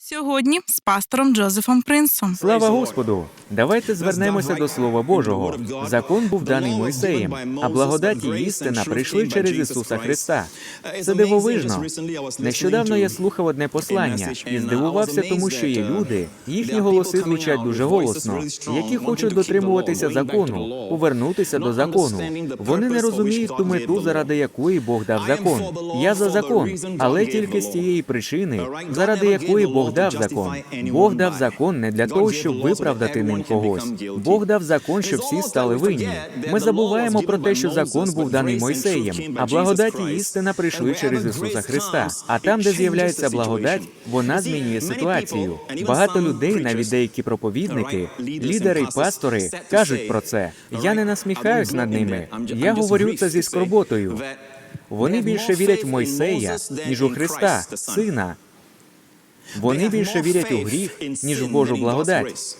Сьогодні з пастором Джозефом Принсом. Слава Господу! Давайте звернемося до Слова Божого. Закон був даний Мойсеєм, а благодать і істина прийшли через Ісуса Христа. Це дивовижно. Нещодавно я слухав одне послання і здивувався, тому що є люди, їхні голоси звучать дуже голосно, які хочуть дотримуватися закону, повернутися до закону. Вони не розуміють ту мету, заради якої Бог дав закон. Я за закон, але тільки з тієї причини, заради якої Бог дав закон. Бог дав закон не для того, щоб виправдати ним когось. Бог дав закон, щоб всі стали винні. Ми забуваємо про те, що закон був даний Мойсеєм, а благодать і істина прийшли через Ісуса Христа. А там, де з'являється благодать, вона змінює ситуацію. Багато людей, навіть деякі проповідники, лідери й пастори, кажуть про це. Я не насміхаюсь над ними. Я говорю це зі скорботою. Вони більше вірять в Мойсея, ніж у Христа, Сина. Вони більше вірять у гріх, ніж в Божу благодать.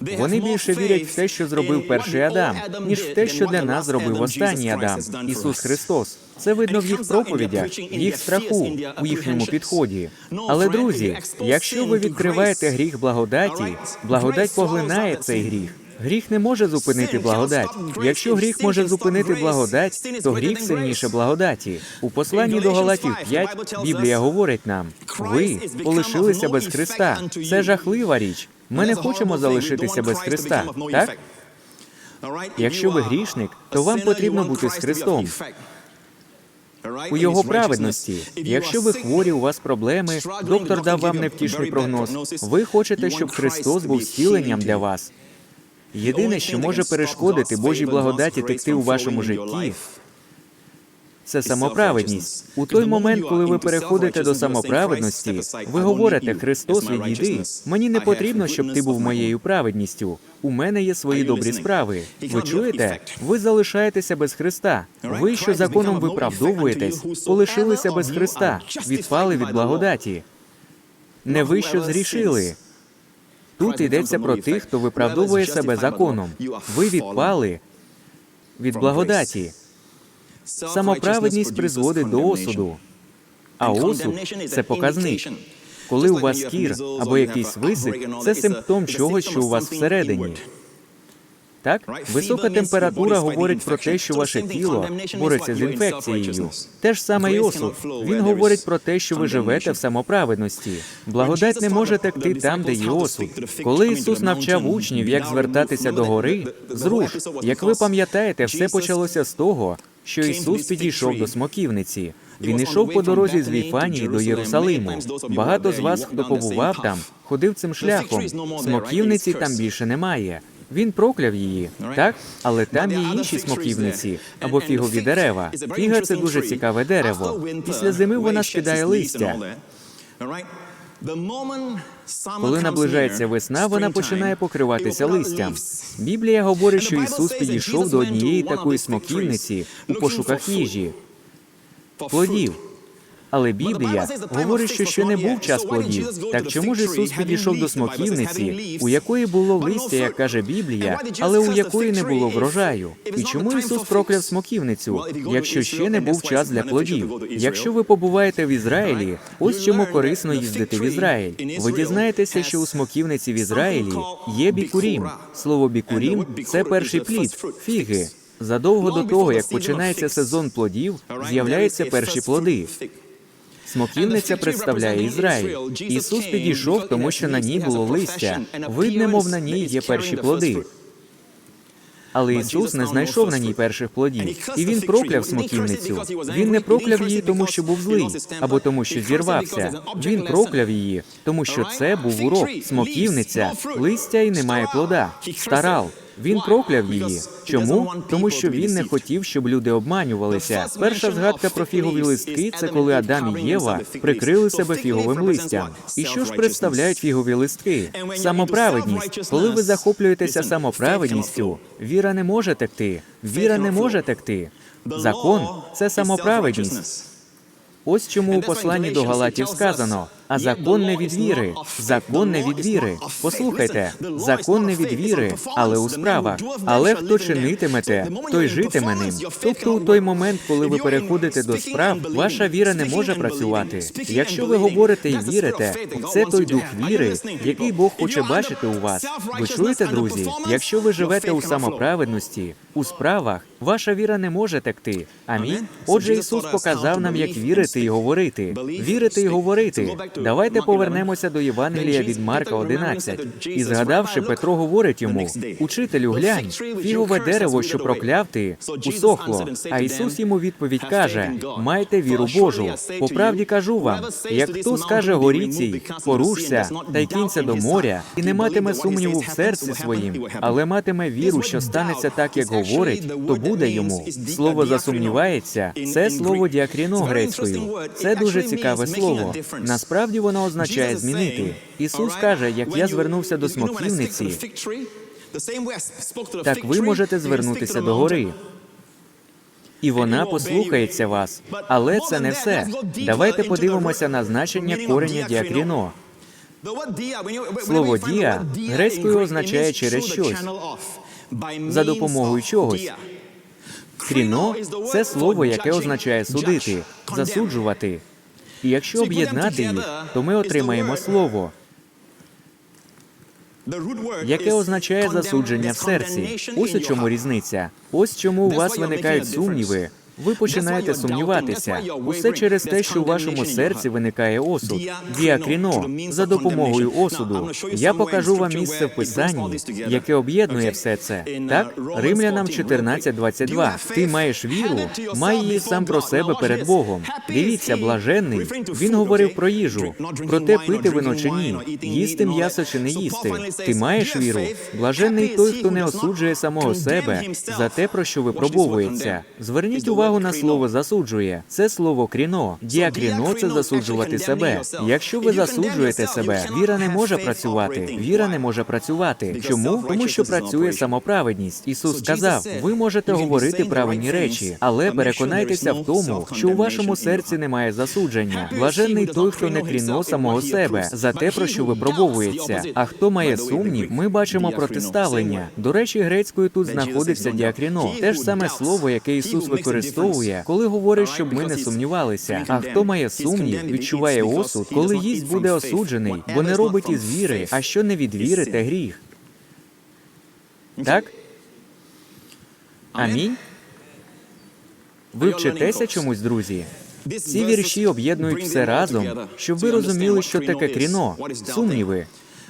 Вони більше вірять в те, що зробив перший Адам, ніж в те, що для нас зробив останній Адам, Ісус Христос. Це видно в їх проповідях, в їх страху, у їхньому підході. Але друзі, якщо ви відкриваєте гріх благодаті, благодать поглинає цей гріх. Гріх не може зупинити благодать. Якщо гріх може зупинити благодать, то гріх сильніше благодаті. У посланні до Галатів 5 Біблія говорить нам: ви полишилися без Христа. Це жахлива річ. Ми не хочемо залишитися без Христа, так? Якщо ви грішник, то вам потрібно бути з Христом у його праведності. Якщо ви хворі, у вас проблеми, доктор дав вам невтішний прогноз. Ви хочете, щоб Христос був зціленням для вас. Єдине, що може перешкодити Божій благодаті текти у вашому житті, це самоправедність. У той момент, коли ви переходите до самоправедності, ви говорите, Христос, відійди. Мені не потрібно, щоб ти був моєю праведністю. У мене є свої добрі справи. Ви чуєте? Ви залишаєтеся без Христа. Ви, що законом виправдовуєтесь, полишилися без Христа, відпали від благодаті. Не ви, що згрішили. Тут йдеться про тих, хто виправдовує себе законом. Ви відпали від благодаті. Самоправедність призводить до осуду, а осуд це показник. Коли у вас кір або якийсь висик, це симптом чогось, що у вас всередині. Так, висока температура говорить про те, що ваше тіло бореться з інфекцією. Те ж саме і осуд. Він говорить про те, що ви живете в самоправедності. Благодать не може текти там, де є осуд. Коли Ісус навчав учнів, як звертатися до гори, зруш, як ви пам'ятаєте, все почалося з того, що Ісус підійшов до смоківниці. Він йшов по дорозі з Віфанії до Єрусалиму. Багато з вас, хто побував там, ходив цим шляхом. Смоківниці там більше немає. Він прокляв її, так? Але там є інші смоківниці або фігові дерева. Фіга це дуже цікаве дерево. Після зими вона скидає листя. Коли наближається весна, вона починає покриватися листям. Біблія говорить, що Ісус підійшов до однієї такої смоківниці у пошуках їжі, плодів. Але Біблія говорить, що ще не був час плодів. Так чому ж Ісус підійшов до смоківниці, у якої було листя, як каже Біблія, але у якої не було врожаю? І чому Ісус прокляв смоківницю, якщо ще не був час для плодів? Якщо ви побуваєте в Ізраїлі, ось чому корисно їздити в Ізраїль. Ви дізнаєтеся, що у смоківниці в Ізраїлі є бікурім. Слово бікурім це перший плід, фіги. Задовго до того, як починається сезон плодів, з'являються перші плоди. Смоківниця представляє Ізраїль. Ісус підійшов, тому що на ній було листя. Видне, мов на ній є перші плоди. Але Ісус не знайшов на ній перших плодів, і він прокляв смоківницю. Він не прокляв її, тому що був злий, або тому, що зірвався. Він прокляв її, тому що це був урок. Смоківниця, листя і немає плода. Старал. Він прокляв її. Чому? Тому що він не хотів, щоб люди обманювалися. Перша згадка про фігові листки це коли Адам і Єва прикрили себе фіговим листям. І що ж представляють фігові листки? Самоправедність. Коли ви захоплюєтеся самоправедністю, віра не може текти. Віра не може текти. Закон це самоправедність. Ось чому у посланні до Галатів сказано: А закон не від віри. Закон не від віри. Послухайте, закон не від віри, але у справах. Але хто чинитиме те, той житиме ним. Тобто, у той момент, коли ви переходите до справ, ваша віра не може працювати. Якщо ви говорите і вірите, це той дух віри, який Бог хоче бачити у вас. Ви чуєте, друзі? Якщо ви живете у самоправедності, у справах, ваша віра не може текти. Амінь. Отже, Ісус показав нам, як вірити і говорити. Вірити і говорити. Давайте повернемося до Євангелія від Марка 11. І згадавши, Петро говорить йому: Учителю, глянь, фігове дерево, що прокляв ти, усохло. А Ісус йому відповідь каже: Майте віру Божу. По правді кажу вам, як хто скаже горі цій, порушся та й кинься до моря, і не матиме сумніву в серці своїм, але матиме віру, що станеться так, як говорить, то буде йому. Слово засумнівається. Це слово діакріно грецькою. Це дуже цікаве слово. Насправді воно означає змінити. Ісус каже, як я звернувся до смоківниці, так ви можете звернутися до гори. І вона послухається вас. Але це не все. Давайте подивимося на значення кореня діакріно. Слово дія грецькою означає через щось За допомогою чогось. Кріно це слово, яке означає судити, засуджувати. І якщо об'єднати їх, то ми отримаємо слово, яке означає засудження в серці. Ось у чому різниця. Ось чому у вас виникають сумніви. Ви починаєте сумніватися. Усе через те, що у вашому серці виникає осуд. Діакріно за допомогою осуду. Я покажу вам місце в писанні, яке об'єднує все це. Так, римлянам 14.22. Ти маєш віру, май її сам про себе перед Богом. Дивіться, блаженний. Він говорив про їжу, про те, пити вино чи ні, їсти м'ясо чи не їсти. Ти маєш віру. Блаженний той, хто не осуджує самого себе за те, про що випробовується. Зверніть увагу на слово засуджує. Це слово кріно. Діакріно це засуджувати себе. Якщо ви засуджуєте себе, віра не може працювати. Віра не може працювати. Чому? Тому що працює самоправедність. Ісус сказав: ви можете говорити правильні речі, але переконайтеся в тому, що у вашому серці немає засудження. Блаженний той, хто не кріно самого себе за те, про що випробовується. А хто має сумнів, ми бачимо протиставлення. До речі, грецькою тут знаходиться діакріно. Те ж саме слово, яке Ісус використовує, коли говорить, щоб ми не сумнівалися. А хто має сумнів, відчуває осуд, коли їсть буде осуджений, бо не робить із віри, а що не від віри, те гріх. Так? Амінь. Ви вчитеся чомусь, друзі? Ці вірші об'єднують все разом, щоб ви розуміли, що таке кріно, сумніви.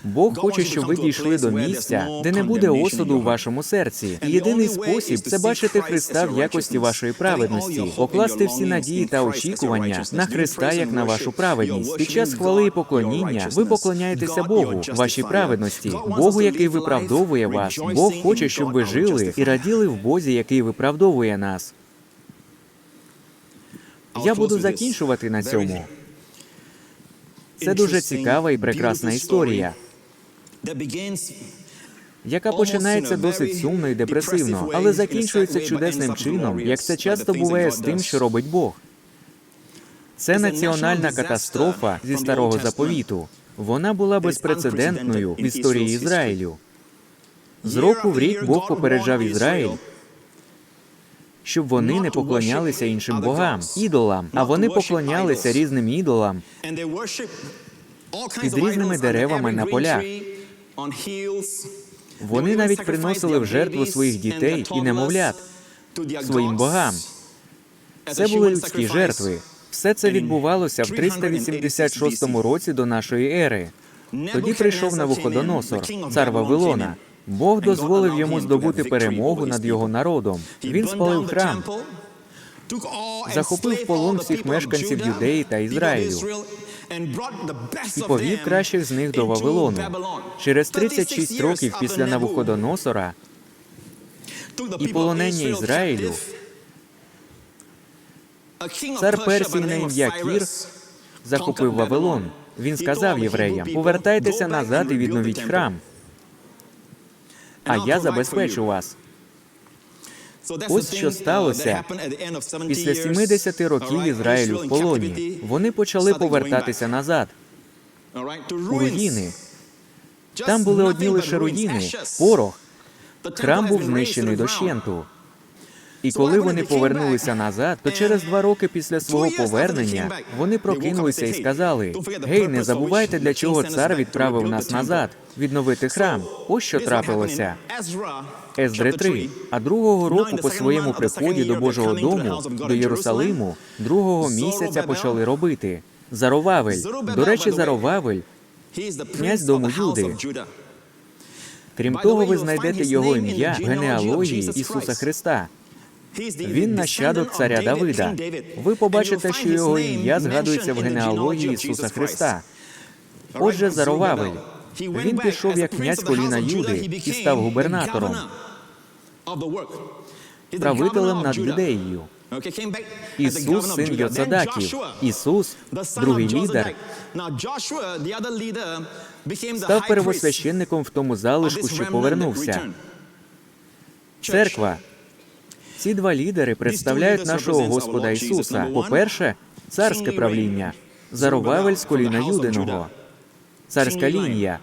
Бог хоче, щоб ви дійшли до місця, де не буде осуду у вашому серці. І єдиний спосіб це бачити Христа в якості вашої праведності, покласти всі надії та очікування на Христа як на вашу праведність. Під час хвали і поклоніння ви поклоняєтеся Богу, вашій праведності, Богу, який виправдовує вас. Бог хоче, щоб ви жили і раділи в Бозі, який виправдовує нас. Я буду закінчувати на цьому. Це дуже цікава і прекрасна історія, яка починається досить сумно і депресивно, але закінчується чудесним чином, як це часто буває з тим, що робить Бог. Це національна катастрофа зі старого заповіту. Вона була безпрецедентною в історії Ізраїлю. З року в рік Бог попереджав Ізраїль, щоб вони не поклонялися іншим богам, ідолам, а вони поклонялися різним ідолам під різними деревами на полях. Вони навіть приносили в жертву своїх дітей і немовлят своїм богам. Це були людські жертви. Все це відбувалося в 386 році до нашої ери. Тоді прийшов Навуходоносор, цар Вавилона. Бог дозволив йому здобути перемогу над його народом. Він спалив храм, захопив полон всіх мешканців Юдеї та Ізраїлю і повів кращих з них до Вавилону. Через 36 років після Навуходоносора і полонення Ізраїлю цар Персії на ім'я Кір захопив Вавилон. Він сказав євреям: повертайтеся назад і відновіть храм, а я забезпечу вас. Ось що сталося. Після 70 років Ізраїлю в полоні. вони почали повертатися назад. у руїни. Там були одні лише руїни, порох. Храм був знищений дощенту. І коли вони повернулися назад, то через два роки після свого повернення вони прокинулися і сказали: Гей, не забувайте, для чого цар відправив нас назад, відновити храм. Ось що трапилося. Ездри 3. А другого року по своєму приході до Божого дому, до Єрусалиму, другого місяця почали робити. Заровавель. До речі, Заровавель. князь дому Юди. Крім того, ви знайдете його ім'я в генеалогії Ісуса Христа. Він нащадок царя Давида. Ви побачите, що його ім'я згадується в генеалогії Ісуса Христа. Отже, Заровавель. Він пішов як князь коліна Юди і став губернатором, правителем над Юдеєю. Ісус, син Йоцадаків. Ісус, другий лідер, став первосвященником в тому залишку, що повернувся. Церква. Ці два лідери представляють нашого Господа Ісуса. По-перше, царське правління, Заровавель з коліна Юдиного, царська лінія,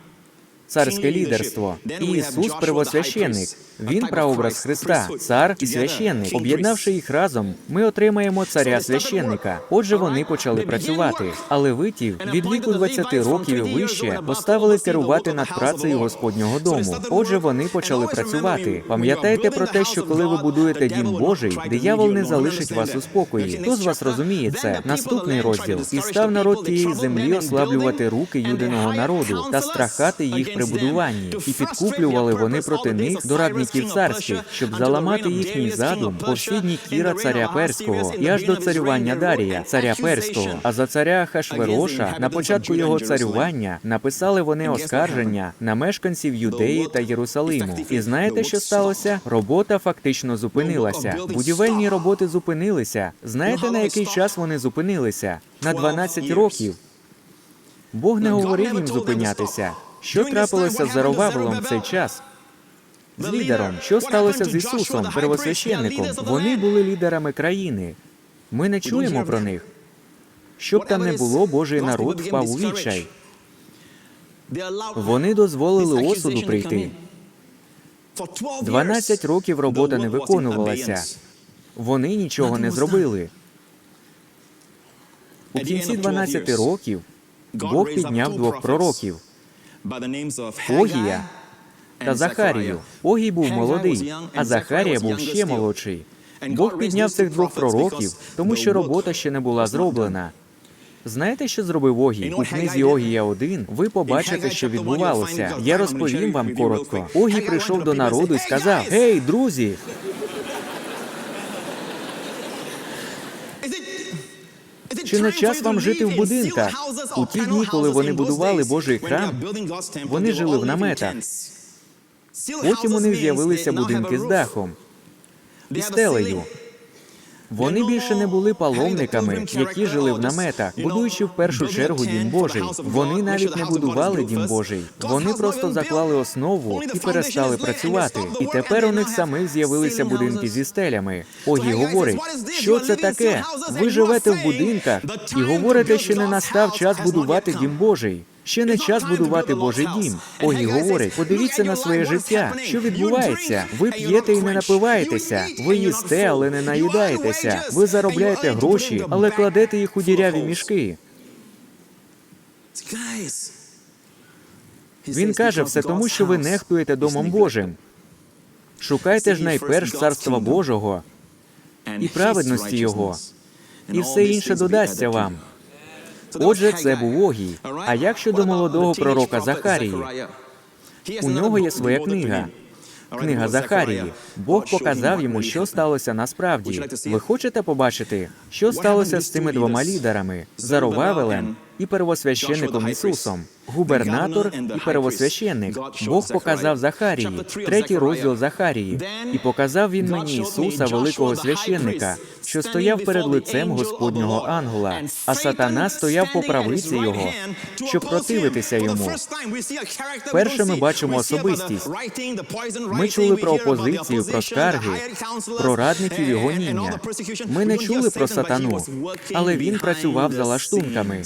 царське лідерство. І Ісус первосвященник. Він прообраз Христа, цар і священник. Об'єднавши їх разом, ми отримаємо царя священника. Отже, вони почали працювати. Але витів від віку 20 років і вище поставили керувати над працею Господнього дому. Отже, вони почали працювати. Пам'ятайте про те, що коли ви будуєте дім Божий, диявол не залишить вас у спокої. Хто з вас розуміє це? Наступний розділ і став народ тієї землі ослаблювати руки юдиного народу та страхати їх при будуванні, і підкуплювали вони проти них до радників царських, щоб заламати їхній задум по всі Кіра царя Перського і аж до царювання Дарія, царя Перського. А за царя Хашвероша на початку його царювання написали вони оскарження на мешканців Юдеї та Єрусалиму. І знаєте, що сталося? Робота фактично зупинилася. Будівельні роботи зупинилися. Знаєте, на який час вони зупинилися? На 12 років. Бог не говорив їм зупинятися. Що трапилося з Заровавелом в цей час? З лідером, що сталося з Ісусом, первосвященником? Вони були лідерами країни. Ми не чуємо про них. Щоб там не було, Божий народ впав у відчай. Вони дозволили осуду прийти. 12 років робота не виконувалася. Вони нічого не зробили. У кінці 12 років Бог підняв двох пророків Огія та Захарію. Огій був молодий, а Захарія був ще молодший. Бог підняв цих двох пророків, тому що робота ще не була зроблена. Знаєте, що зробив Огій? У книзі Огія 1 ви побачите, що відбувалося. Я розповім вам коротко. Огій прийшов до народу і сказав: Гей, друзі! Чи не час вам жити в будинках? У ті дні, коли вони будували Божий храм, вони жили в наметах. Потім у них з'явилися будинки з дахом і стелею. Вони більше не були паломниками, які жили в наметах, будуючи в першу чергу дім Божий. Вони навіть не будували дім Божий. Вони просто заклали основу і перестали працювати. І тепер у них самих з'явилися будинки зі стелями. Огі говорить, що це таке? Ви живете в будинках і говорите, що не настав час будувати дім Божий. Ще не час будувати Божий дім. Огі говорить, подивіться на своє життя. Що відбувається? Ви п'єте і не напиваєтеся. Ви їсте, але не наїдаєтеся. Ви заробляєте гроші, але кладете їх у діряві мішки. Він каже все тому, що ви нехтуєте домом Божим. Шукайте ж найперш царства Божого і праведності Його, і все інше додасться вам. Отже, це був Огій. А як щодо молодого пророка Захарії? У нього є своя книга. Книга Захарії. Бог показав йому, що сталося насправді. Ви хочете побачити, що сталося з цими двома лідерами? Заровавелем і первосвященником Ісусом, губернатор і первосвященник. Бог показав Захарії, третій розділ Захарії, і показав він мені Ісуса, великого священника, що стояв перед лицем Господнього ангела, а сатана стояв по правиці його, щоб противитися йому. Перше ми бачимо особистість. Ми чули про опозицію, про скарги, про радників і гоніння. Ми не чули про сатану, але він працював за лаштунками.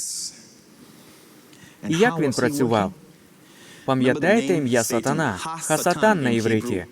І як він працював? Пам'ятаєте ім'я Сатана? Хасатан на івриті.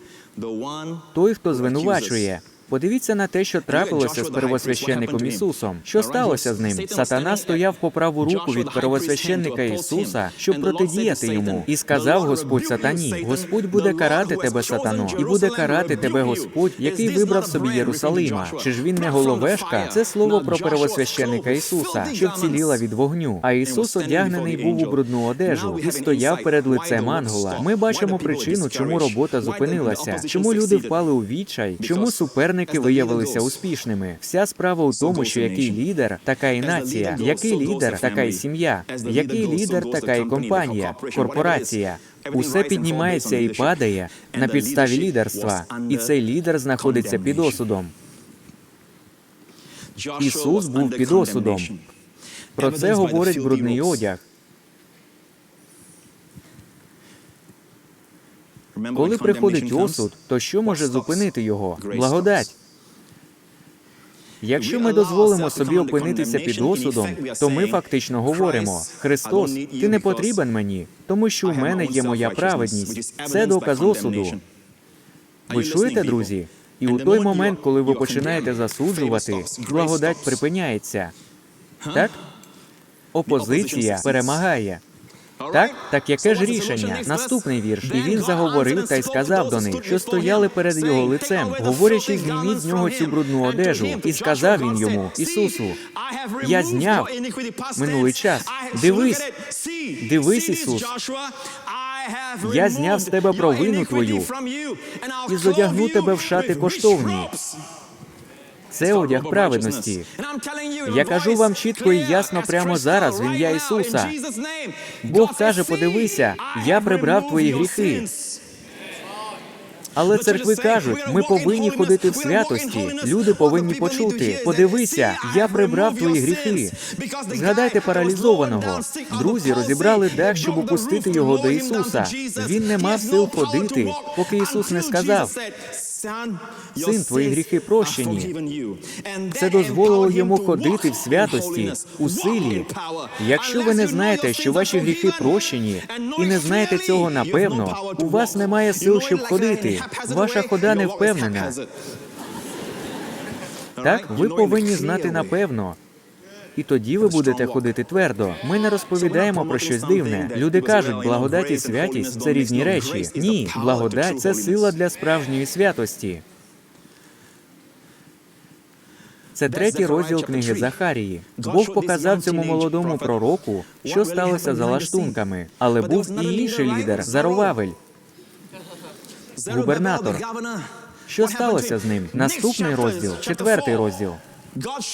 Той, хто звинувачує. Подивіться на те, що трапилося з первосвященником Ісусом. Що сталося з ним? Сатана стояв по праву руку від первосвященника Ісуса, щоб протидіяти йому, і сказав Господь Сатані: Господь буде карати тебе, сатано, і буде карати тебе Господь, який вибрав собі Єрусалима. Чи ж він не головешка? Це слово про первосвященника Ісуса, що вціліла від вогню. А Ісус одягнений був у брудну одежу і стояв перед лицем ангела. Ми бачимо причину, чому робота зупинилася, чому люди впали у відчай, чому суперники виявилися успішними. Вся справа у тому, що який лідер, така і нація, який лідер, така і сім'я, який лідер, така і компанія, корпорація. Усе піднімається і падає. На підставі лідерства, і цей лідер знаходиться під осудом. Ісус був під осудом. Про це говорить брудний одяг. Коли приходить осуд, то що може зупинити його? Благодать. Якщо ми дозволимо собі опинитися під осудом, то ми фактично говоримо: Христос, ти не потрібен мені, тому що в мене є моя праведність. Це доказ осуду. Ви чуєте, друзі? І у той момент, коли ви починаєте засуджувати, благодать припиняється. Так? Опозиція перемагає. Так, так яке ж рішення? Наступний вірш. І він заговорив та й сказав до них, що стояли перед його лицем, говорячи, зніміть з нього цю брудну одежу. І сказав він йому, Ісусу, я зняв минулий час. Дивись, дивись, Ісус. Я зняв з тебе провину твою і зодягну тебе в шати коштовні. Це одяг праведності. Я кажу вам чітко і ясно прямо зараз в ім'я Ісуса. Бог каже: подивися, я прибрав твої гріхи. Але церкви кажуть, ми повинні ходити в святості. Люди повинні почути. Подивися, я прибрав твої гріхи. Згадайте паралізованого. Друзі розібрали дах, щоб опустити його до Ісуса. Він не мав сил ходити, поки Ісус не сказав. Син, твої гріхи прощені. Це дозволило йому ходити в святості, у силі. Якщо ви не знаєте, що ваші гріхи прощені, і не знаєте цього напевно, у вас немає сил, щоб ходити. Ваша хода не впевнена. Так, ви повинні знати напевно. І тоді ви будете ходити твердо. Ми не розповідаємо про щось дивне. Люди кажуть, благодать і святість це різні речі. Ні, благодать це сила для справжньої святості. Це третій розділ книги Захарії. Бог показав цьому молодому пророку, що сталося за лаштунками, але був і інший лідер Заровавель. Губернатор. Що сталося з ним? Наступний розділ, четвертий розділ.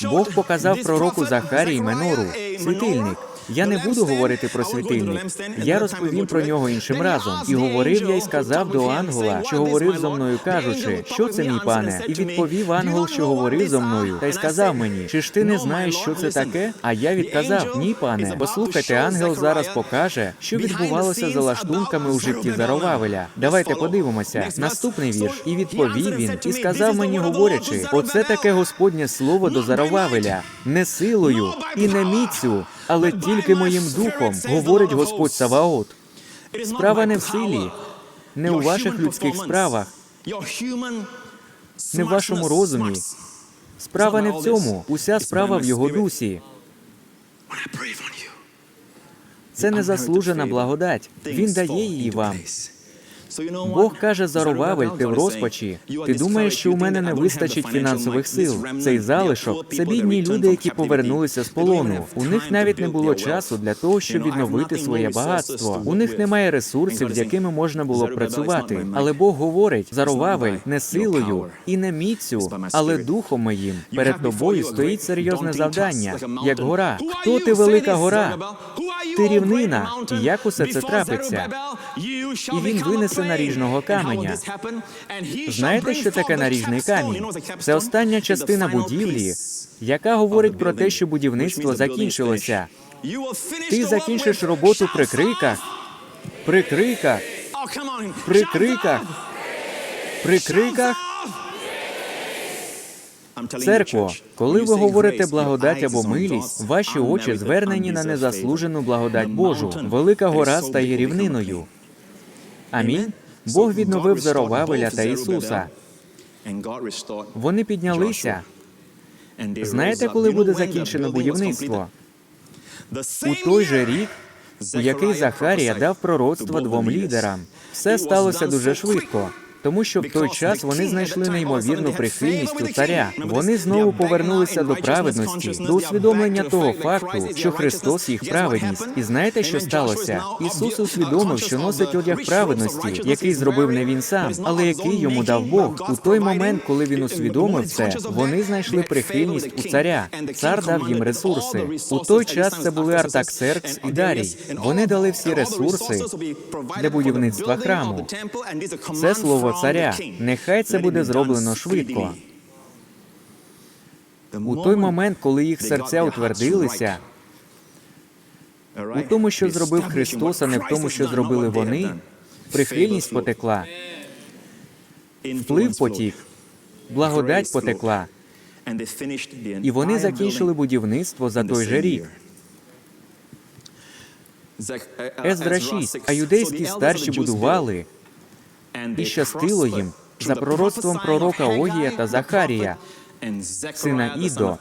Бог показав пророку Захарії Менору, світильник. Я не буду говорити про світильник. Я розповім про нього іншим разом. І говорив я й сказав до ангела, що говорив зо мною, кажучи, що це мій пане. І відповів ангел, що говорив зо мною, та й сказав мені, чи ж ти не знаєш, що це таке? А я відказав: Ні, пане. Послухайте, ангел зараз покаже, що відбувалося за лаштунками у житті Заровавеля. Давайте подивимося. Наступний вірш. І відповів він, і сказав мені, говорячи, оце таке Господнє слово до Заровавеля, не силою і не міцю, але тільки моїм духом, говорить Господь Саваот. Справа не в силі, не у ваших людських справах, не в вашому розумі. Справа не в цьому. Уся справа в його дусі. Це незаслужена благодать. Він дає її вам. Бог каже Зарувавель, ти в розпачі. Ти думаєш, що у мене не вистачить фінансових сил. Цей залишок це бідні люди, які повернулися з полону. У них навіть не було часу для того, щоб відновити своє багатство. У них немає ресурсів, з якими можна було працювати. Але Бог говорить: Зарувавель не силою і не міцю, але духом моїм. Перед тобою стоїть серйозне завдання, як гора. Хто ти, велика гора? Ти рівнина. І як усе це трапиться? І він винесе наріжного каменя. Знаєте, що таке наріжний камінь? Це остання частина будівлі, яка говорить про те, що будівництво закінчилося. Ти закінчиш роботу при криках, при криках, при криках, при криках. Церкво, коли ви говорите благодать або милість, ваші очі звернені на незаслужену благодать Божу. Велика гора стає рівниною. Амінь. Бог відновив Заровавеля та Ісуса. Вони піднялися. Знаєте, коли буде закінчено будівництво? У той же рік, у який Захарія дав пророцтво двом лідерам. Все сталося дуже швидко. Тому що в той час вони знайшли неймовірну прихильність у царя. Вони знову повернулися до праведності, до усвідомлення того факту, що Христос їх праведність. І знаєте, що сталося? Ісус усвідомив, що носить одяг праведності, який зробив не він сам, але який йому дав Бог. У той момент, коли він усвідомив це, вони знайшли прихильність у царя. Цар дав їм ресурси. У той час це були Артаксеркс і Дарій. Вони дали всі ресурси для будівництва храму. Це слово царя. Нехай це буде зроблено швидко. У той момент, коли їх серця утвердилися, у тому, що зробив Христос, а не в тому, що зробили вони, прихильність потекла, вплив потік, благодать потекла, і вони закінчили будівництво за той же рік. Ездра 6. А юдейські старші будували, і щастило їм за пророцтвом пророка Огія та Захарія, сина Ідо.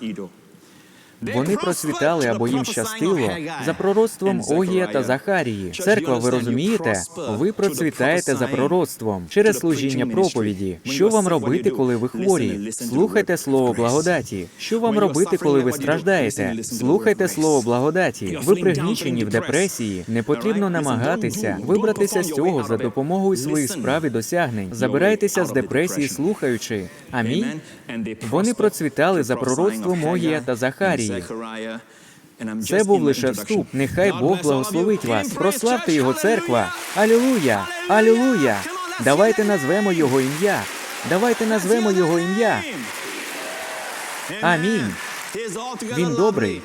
Вони процвітали або їм щастило за пророцтвом Огія та Захарії. Церква, ви розумієте? Ви процвітаєте за пророцтвом через служіння проповіді. Що вам робити, коли ви хворі? Слухайте слово благодаті. Що вам робити, коли ви страждаєте? Слухайте слово благодаті. Ви пригнічені в депресії. Не потрібно намагатися вибратися з цього за допомогою своїх справ і досягнень. Забирайтеся з депресії, слухаючи. Амінь. Вони процвітали за пророцтвом Огія та Захарії. Це був лише вступ. Нехай Бог благословить вас. Прославте його церква. Алілуя! Алілуя! Давайте назвемо його ім'я. Давайте назвемо його ім'я. Амінь. Він добрий.